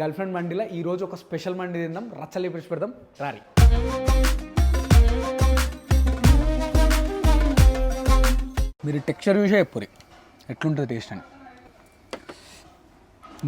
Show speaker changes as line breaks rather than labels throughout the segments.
Girl friend మండీలో ఈరోజు ఒక special మండి తిందాం రచ్చలు పిలిచి పెడదాం రారి. మీరు టెక్స్చర్ చూసే చెప్పురి ఎట్లుంటుంది టేస్ట్ అని?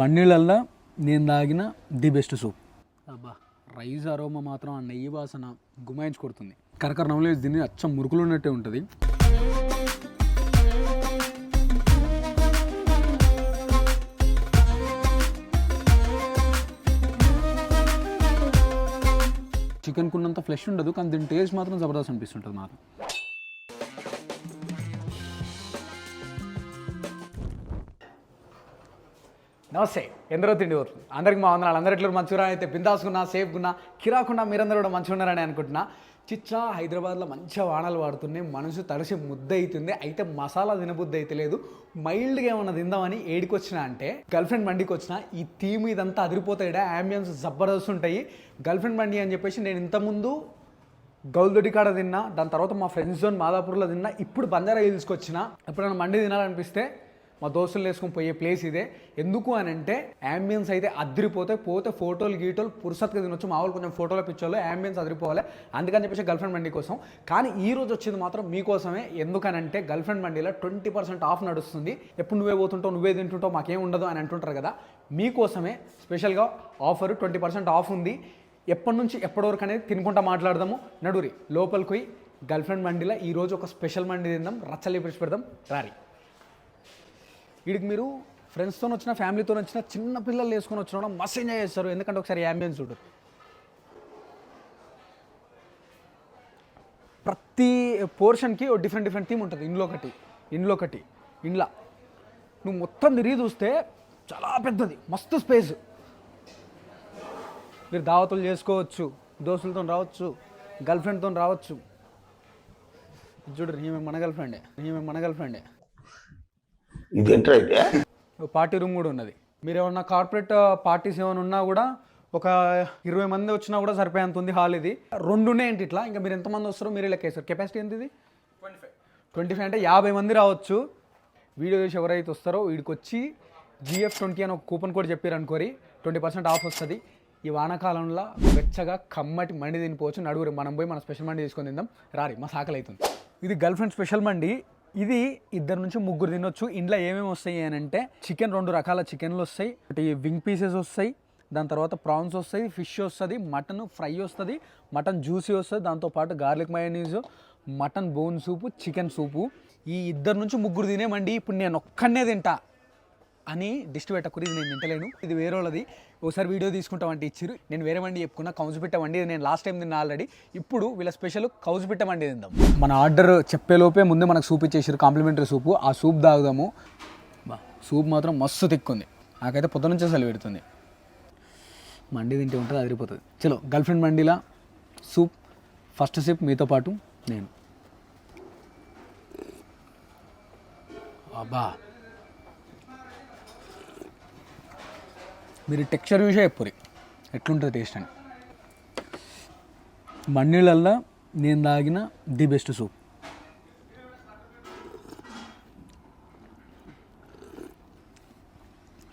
మండీలల్లో నేను తాగిన ది బెస్ట్ సూప్. అబ్బా రైస్ అరోమా మాత్రం ఆ నెయ్యి వాసన గుమాయించి కొడుతుంది. కరకర నవ్వులేసి దీన్ని అచ్చం మురుకులు ఉన్నట్టే ఉంటుంది. చికెన్ కున్నంత ఫ్లెష్ ఉండదు కానీ దీని టేస్ట్ మాత్రం జబర్దస్త్ అనిపిస్తుంటుంది మాత్రం నమస్తే ఎందరో తిండి ఊరు అందరికి మా వందనాలు. అందరు మంచిగా అయితే బిందాసుకున్నా సేఫ్గున్నా కిరాకున్నా మీరందరూ కూడా మంచిగా ఉన్నారని అనుకుంటున్నా. చిచ్చా హైదరాబాద్లో మంచిగా వానలు పడుతున్నాయి మనసు తడిసి ముద్ద అవుతుంది అయితే మసాలా తినబుద్ధి అయితే లేదు. మైల్డ్గా ఏమన్నా తిందామని ఏడికి వచ్చినా అంటే గర్ల్ ఫ్రెండ్ బండికి వచ్చిన ఈ థీమ్ ఇదంతా అదిరిపోతాయిడా అంబియన్స్ జబర్దస్త్ ఉంటాయి. గర్ల్ ఫ్రెండ్ బండి అని చెప్పేసి నేను ఇంతకుముందు గౌల్దొడి కాడ తిన్నా దాని తర్వాత మా ఫ్రెండ్స్ జోన్ మాదాపూర్లో తిన్నా ఇప్పుడు బంజారా హిల్స్కి వచ్చిన ఎప్పుడైనా మండి తినాలనిపిస్తే మా దోస్తులు వేసుకొని పోయే ప్లేస్ ఇదే. ఎందుకు అని అంటే అంబియన్స్ అయితే అదిరిపోతే పోతే ఫోటోలు గీటోలు పురుసత్గా తినొచ్చు. మామూలు కొంచెం ఫోటోలు పిచ్చోళ్ళు అంబియన్స్ అదిరిపోవాలి. అందుకని చెప్పేసి గర్ల్ ఫ్రెండ్ బండి కోసం. కానీ ఈ రోజు వచ్చేది మాత్రం మీకోసమే. ఎందుకనంటే గర్ల్ ఫ్రెండ్ బండిలో ట్వంటీ పర్సెంట్ ఆఫ్ నడుస్తుంది. ఎప్పుడు నువ్వే పోతుంటావు నువ్వే తింటుంటావు మాకేం ఉండదు అని అంటుంటారు కదా. మీకోసమే స్పెషల్గా ఆఫర్ ట్వంటీ పర్సెంట్ ఆఫ్ ఉంది. ఎప్పటి నుంచి ఎప్పటి వరకు అనేది తినుకుంటా మాట్లాడదాము. నడురి లోపలికి పోయి గర్ల్ ఫ్రెండ్ మండీలో ఈరోజు ఒక స్పెషల్ మండీ తిందాం. రచ్చలు పెడదాం. రారి. వీడికి మీరు ఫ్రెండ్స్తో వచ్చిన ఫ్యామిలీతో వచ్చిన చిన్న పిల్లలు వేసుకొని వచ్చిన మస్తు ఎంజాయ్ చేస్తారు. ఎందుకంటే ఒకసారి యాంబియన్స్ చూడరు ప్రతి పోర్షన్కి ఒక డిఫరెంట్ డిఫరెంట్ థీమ్ ఉంటుంది. ఇంట్లో ఒకటి ఇంట్లో ఒకటి ఇండ్లా నువ్వు మొత్తం తిరిగి చూస్తే చాలా పెద్దది మస్తు స్పేస్ మీరు దావతులు చేసుకోవచ్చు దోస్తులతో రావచ్చు గర్ల్ ఫ్రెండ్తో రావచ్చు చూడరు ఈమె మన గర్ల్ ఫ్రెండే ఈమె మన గర్ల్ ఫ్రెండే
ఇది ఎంటర్ అయితే?
పార్టీ రూమ్ కూడా ఉన్నది. మీరు ఏమన్నా కార్పొరేట్ పార్టీస్ ఏమైనా ఉన్నా కూడా ఒక ఇరవై మంది వచ్చినా కూడా సరిపోయేంత ఉంది హాల్ ఇది. రెండునే ఏంటి ఇట్లా? ఇంకా మీరు ఎంతమంది వస్తారో మీరే లెక్కేస్తారు కెపాసిటీ ఎంత ఇది ట్వంటీ ఫైవ్ అంటే యాభై మంది రావచ్చు. వీడియో చేసి ఎవరైతే వస్తారో వీడికి వచ్చి జిఎఫ్ ట్వంటీ అని ఒక కూపన్ కోడ్ చెప్పారు అనుకోరి. ట్వంటీ పర్సెంట్ ఆఫ్ వస్తుంది. ఈ వానాకాలంలో వెచ్చగా కమ్మటి మండి తినిపోవచ్చు. నడుగురు మనం పోయి మన స్పెషల్ మండి తీసుకొని తిందాం. రారి మా సాకలు అవుతుంది ఇది గర్ల్ ఫ్రెండ్ స్పెషల్ మండి. ఇది ఇద్దరు నుంచి ముగ్గురు తినొచ్చు. ఇంట్లో ఏమేమి వస్తాయి అని అంటే చికెన్ రెండు రకాల చికెన్లు వస్తాయి. ఒకటి వింగ్ పీసెస్ వస్తాయి. దాని తర్వాత ప్రాన్స్ వస్తాయి ఫిష్ వస్తుంది మటన్ ఫ్రై వస్తుంది మటన్ జ్యూసీ వస్తుంది దాంతోపాటు garlic mayonnaise mutton bone soup chicken soup ఈ ఇద్దరు నుంచి ముగ్గురు తినేమండి. ఇప్పుడు నేను ఒక్కనే తింటా. అని దిష్టి పెట్టకురి ఇది నేను తింటలేను ఇది వేరే వాళ్ళది. ఒకసారి వీడియో తీసుకుంటామంటే ఇచ్చిరు నేను వేరే వండి చెప్పుకున్నా కౌజు పెట్ట వండి నేను లాస్ట్ టైం తిన్నా ఆల్రెడీ ఇప్పుడు వీళ్ళ స్పెషల్ కౌజు పెట్ట వండి తిందాం. మన ఆర్డర్ చెప్పేలోపే ముందే మనకు సూప్ ఇచ్చేసారు కాంప్లిమెంటరీ సూపు. ఆ సూప్ తాగుదాము. బా సూప్ మాత్రం మస్తు తిక్కుంది. నాకైతే పొద్దు నుంచే సెలవు పెడుతుంది. మండి తింటే ఉంటుంది అదిరిపోతుంది. చలో గర్ల్ ఫ్రెండ్ మండిలా సూప్ ఫస్ట్ సిప్ మీతో పాటు నేను. అబ్బా. మీరు టెక్స్చర్ చూసే చెప్పురి ఎట్లుంటుంది టేస్ట్ అని. మన్నీళ్ళల్లో నేను తాగిన ది బెస్ట్ సూప్.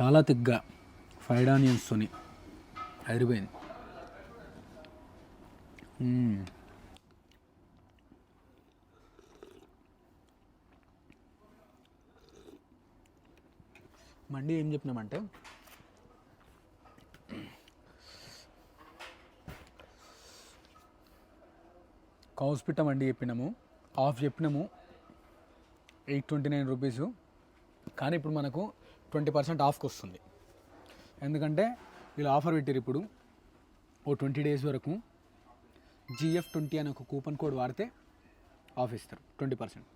చాలా తిగ్గా ఫ్రైడ్ ఆనియన్స్తోని అదిరిపోయింది. మండి ఏం చెప్పినామంటే కౌస్ అండి చెప్పినాము ఆఫ్ చెప్పినాము ఎయిట్ ట్వంటీ నైన్ రూపీస్. కానీ ఇప్పుడు మనకు ట్వంటీ పర్సెంట్ ఆఫ్కి వస్తుంది. ఎందుకంటే వీళ్ళు ఆఫర్ పెట్టారు ఇప్పుడు ఓ ట్వంటీ డేస్ వరకు. జిఎఫ్ ట్వంటీ అనే ఒక కూపన్ కోడ్ వాడితే ఆఫ్ ఇస్తారు ట్వంటీ పర్సెంట్.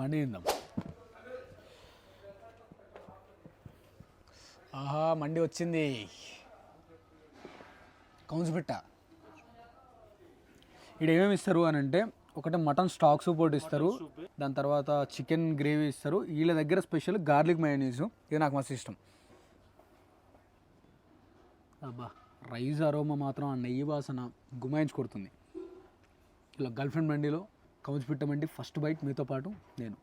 మనీ ఇందాం ఆహా మండి వచ్చింది. కౌన్స్ పెట్ట. ఇక్కడ ఏమేమి ఇస్తారు అని అంటే ఒకటి మటన్ స్టాక్ సూప్ ఒకటి ఇస్తారు. దాని తర్వాత చికెన్ గ్రేవీ ఇస్తారు. వీళ్ళ దగ్గర స్పెషల్ గార్లిక్ మయోనీస్ ఇది నాకు మస్తు ఇష్టం. అబ్బా రైస్ అరోమా మాత్రం ఆ నెయ్యి వాసన గుమాయించి కొడుతుంది. ఇలా గర్ల్ ఫ్రెండ్ మండిలో కౌన్స్ పిట్ట మండి ఫస్ట్ బైట్ మీతో పాటు నేను.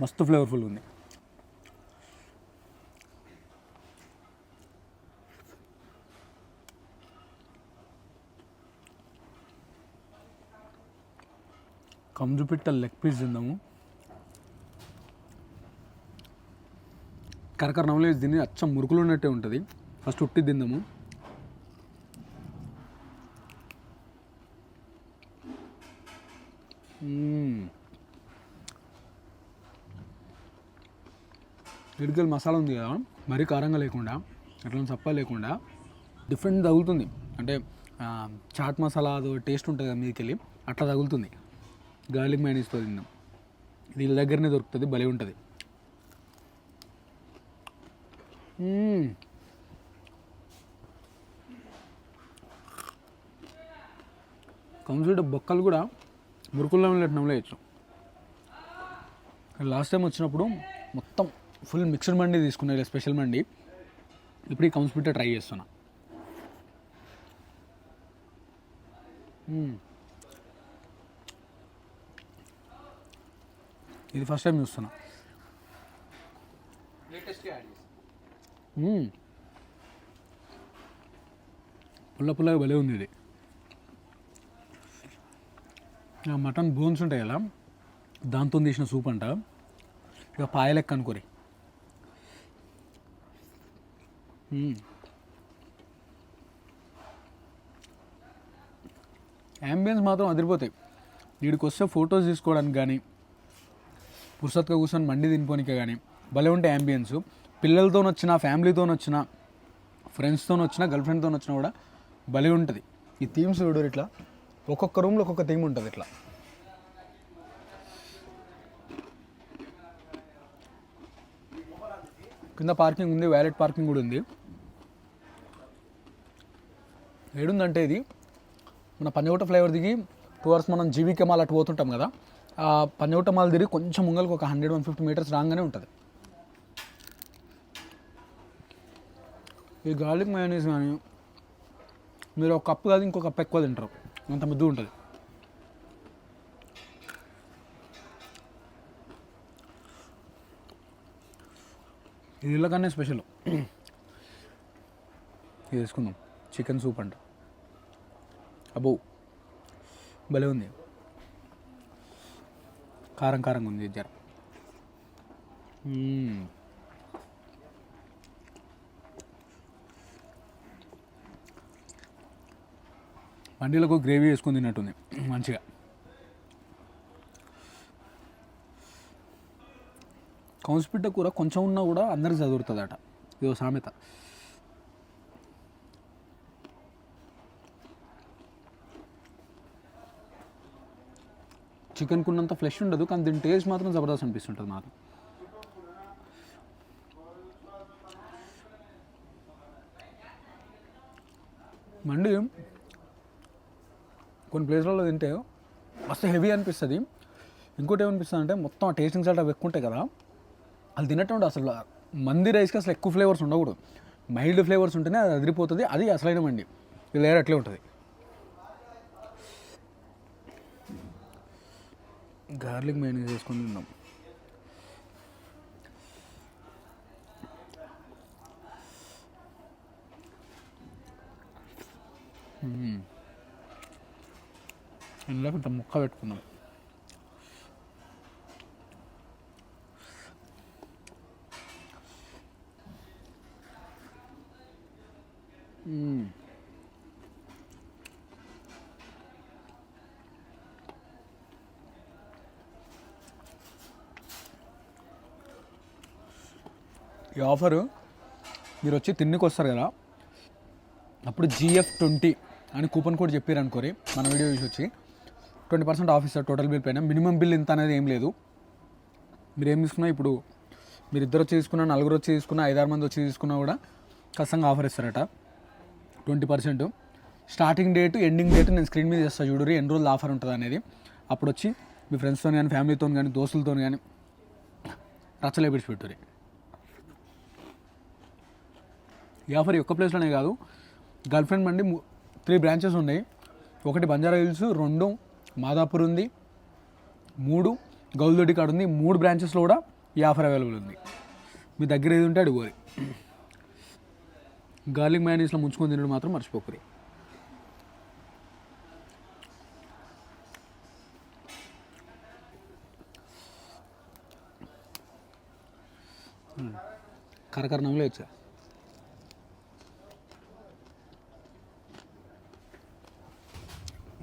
మస్తు ఫ్లేవర్ఫుల్ ఉంది. కంజుపిట్ట లెగ్ పీస్ తిందాము. కరకర నవలేజ్ తిని అచ్చం మురుకులు ఉన్నట్టే ఉంటుంది. ఫస్ట్ ఉట్టి తిందాము. Mm. ఇడికల్ మసాలా ఉంది కదా మరీ కారంగా లేకుండా అట్లా చప్ప లేకుండా డిఫరెంట్ తగులుతుంది. అంటే చాట్ మసాలా అదో టేస్ట్ ఉంటుంది కదా మీదకి వెళ్ళి అట్లా తగులుతుంది. గార్లిక్ మైనీస్తో తిందాం దీని దగ్గరనే దొరుకుతుంది భలే ఉంటుంది. మ్మ్. బొక్కలు కూడా మురుకుల్లో వెళ్ళినట్టు వేయచ్చు లాస్ట్ టైం వచ్చినప్పుడు మొత్తం ఫుల్ మిక్స్డ్ మండి తీసుకున్నా ఇలా స్పెషల్ మండి. ఇప్పుడు ఈ కౌన్స్ పిట్ట ట్రై చేస్తున్నా. ఇది ఫస్ట్ టైం చూస్తున్నా. పుల్ల పుల్లగా భలే ఉంది ఇది. మటన్ బోన్స్ ఉంటాయి కదా దాంతో తీసిన సూప్ అంట. ఇక పాయ లెక్క అనుకోరి. Hmm. యాంబియన్స్ మాత్రం అదిరిపోతాయి. వీడికి వస్తే ఫొటోస్ తీసుకోవడానికి కానీ పురుసత్గా కూర్చొని మండి తినిపోనికే కానీ భలే ఉంటాయి యాంబియన్స్ పిల్లలతో వచ్చిన ఫ్యామిలీతో వచ్చిన ఫ్రెండ్స్తో వచ్చిన గర్ల్ ఫ్రెండ్తో వచ్చినా కూడా భలే ఉంటుంది. ఈ థీమ్స్ చూడరు ఇట్లా. ఒక్కొక్క రూమ్లో ఒక్కొక్క థీమ్ ఉంటుంది ఇట్లా. కింద పార్కింగ్ ఉంది వ్యాలెట్ పార్కింగ్ కూడా ఉంది. ఏడుందంటే ఇది మన పంజగుట్ట ఫ్లేవర్ దిగి టూ అవర్స్ మనం జీవికే మాల్ అటు పోతుంటాం కదా ఆ పంజగుట్ట మాల్ తిరిగి కొంచెం ముంగలకు ఒక హండ్రెడ్ వన్ ఫిఫ్టీ మీటర్స్ రాగానే ఉంటుంది. ఈ గార్లిక్ మయోనీస్ కానీ మీరు ఒక కప్పు కాదు ఇంకో కప్పు ఎక్కువ తింటారు. అంత ముద్దు ఉంటుంది. ఇది ఇళ్ళకన్నా స్పెషల్. ఇది వేసుకుందాం. చికెన్ సూప్ అంట. అబ్బో భలే ఉంది. కారం కారంగా ఉంది జర. వండీలకు మండీలకు గ్రేవీ వేసుకుని తిన్నట్టుంది మంచిగా. కౌన్స్పిట్ట కూర కొంచెం ఉన్నా కూడా అందరికి చదువుతుందట. ఇదో సామెత. చికెన్ కున్నంత ఫ్లెష్ ఉండదు కానీ దీని టేస్ట్ మాత్రం జబర్దస్త్ అనిపిస్తుంటుంది నాకు. మండి కొన్ని ప్లేస్లలో తింటే మస్తు హెవీ అనిపిస్తుంది. ఇంకోటి ఏమనిపిస్తుంది అంటే మొత్తం ఆ టేస్టింగ్ సాల్ట్ అవి ఎక్కువ ఉంటాయి కదా అది తిన్నట్టు అసలు మంది రైస్కి అసలు ఎక్కువ ఫ్లేవర్స్ ఉండకూడదు. మైల్డ్ ఫ్లేవర్స్ ఉంటేనే అది అదిరిపోతుంది అది అసలైన మండి. ఇది లేరు అట్లే ఉంటుంది. గార్లిక్ మైనస్ చేసుకొని తిన్నాం. ఇందులో కొంత ముక్క పెట్టుకున్నాం ఈ ఆఫరు మీరు వచ్చి తిన్నికి వస్తారు కదా. అప్పుడు జిఎఫ్ ట్వంటీ అని కూపన్ కోడ్ చెప్పారు అనుకోరి మన వీడియో చూసి వచ్చి ట్వంటీ పర్సెంట్ ఆఫ్ ఇస్తారు టోటల్ బిల్ పైన. మినిమం బిల్ ఇంత అనేది ఏం లేదు. మీరు ఏం తీసుకున్నా ఇప్పుడు మీరు ఇద్దరు వచ్చి తీసుకున్నా నలుగురు వచ్చి తీసుకున్నా ఐదారు మంది వచ్చి తీసుకున్నా కూడా ఖచ్చితంగా ఆఫర్ ఇస్తారట. Twenty percent. Starting date ending date నేను స్క్రీన్ మీద చేస్తాను చూడరు ఎన్ని రోజులు ఆఫర్ ఉంటుంది అనేది. అప్పుడు వచ్చి మీ ఫ్రెండ్స్తో కానీ ఫ్యామిలీతో కానీ దోస్తులతో కానీ రచ్చలే విడిచిపెట్టుర్రి ఈ ఆఫర్ ఒక్క ప్లేస్లోనే కాదు. గర్ల్ ఫ్రెండ్ మండి త్రీ బ్రాంచెస్ ఉన్నాయి. ఒకటి బంజారా హిల్స్ రెండు మాదాపూర్ ఉంది మూడు గౌల్దొడ్డి కాడ ఉంది మూడు బ్రాంచెస్లో కూడా ఈ ఆఫర్ అవైలబుల్ ఉంది. మీ దగ్గర ఏది ఉంటే అడుగురి గార్లిక్ మ్యానీస్లో ముంచుకొని తినడం మాత్రం మర్చిపోకరి. కరకరణంలో ఇచ్చా.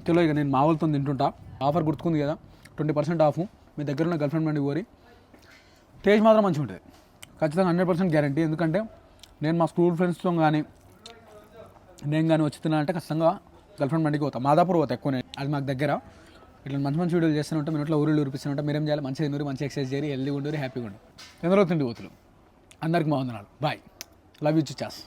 తెలియదు ఇక నేను మా తింటుంటా. ఆఫర్ గుర్తుకుంది కదా ట్వంటీ పర్సెంట్ ఆఫ్. మీ దగ్గర ఉన్న గర్ల్ ఫ్రెండ్ బండి కోరి టేస్ట్ మాత్రం మంచిగా ఉంటుంది. ఖచ్చితంగా హండ్రెడ్ పర్సెంట్ గ్యారంటీ. ఎందుకంటే నేను మా స్కూల్ ఫ్రెండ్స్తో కానీ నేను కానీ వచ్చి తిన్నా అంటే ఖచ్చితంగా గర్ల్ ఫ్రెండ్ బండికి పోతాం. మాదాపూర్ పోతా ఎక్కువ నేను. అది మాకు దగ్గర. ఇట్లా మంచి మంచి వీడియోలు చేస్తుంటే మీరు ఇట్లా ఊరిలో ఊరిపిస్తుంటే మీరేం చేయాలి? మంచిగా తిన్నారు మంచి ఎక్సర్సైజ్ చేయాలి హెల్దీగా ఉండరు హ్యాపీగా ఉండరు. ఎందరో తిండి పోతులు? అందరికి బాగుందనాలు బాయ్. Love you chaas